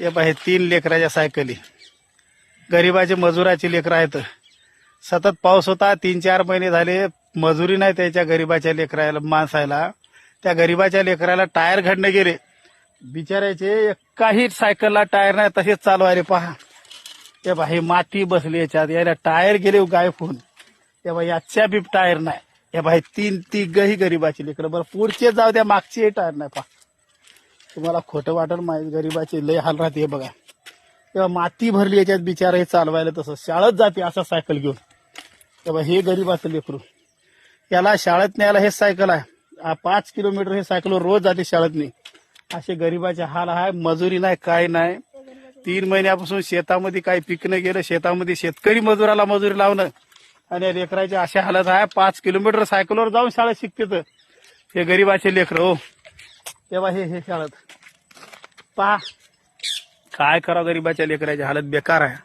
हे पहा तीन लेकराच्या सायकली. गरिबाचे मजुराची लेकरं आहेत. सतत पाऊस होता तीन चार महिने झाले मजुरी नाही त्याच्या गरिबाच्या लेकराला माणसाला. त्या गरिबाच्या लेकराला टायर घडणे गेले. बिचारायचे काही सायकलला टायर नाही तसेच चालू आहे रे पहा. ते पहा हे माती बसली याच्यात. याला टायर गेले गायब होऊन. ते बाई याच्या बी टायर नाही. हे भाई तीन तिघही गरिबाची लेकरं. बरं पुढचे जाऊ द्या मागचे टायर नाही पहा. तुम्हाला खोटं वाटत माहीत गरीबाचे लय हाल राहते बघा. तेव्हा माती भरली याच्यात बिचारा हे चालवायला तसं. शाळेत जाते असं सायकल घेऊन. तेव्हा हे गरीबाचं लेकरू. याला शाळेत न्यायला हे सायकल आहे. पाच किलोमीटर हे सायकलवर रोज जाते शाळेत नाही असे गरिबाचे हाल आहे. मजुरी नाही काय नाही. तीन महिन्यापासून शेतामध्ये काही पिकणं गेलं शेतामध्ये शेतकरी मजुराला मजुरी लावणं. आणि लेकराच्या अशा हालत आहे. पाच किलोमीटर सायकलवर जाऊन शाळेत शिकते तर हे गरीबाचे लेकर हो. तेव्हा हे हे शाळेत. पा. काय करा गरीबाच्या लेकराची हालत बेकार आहे.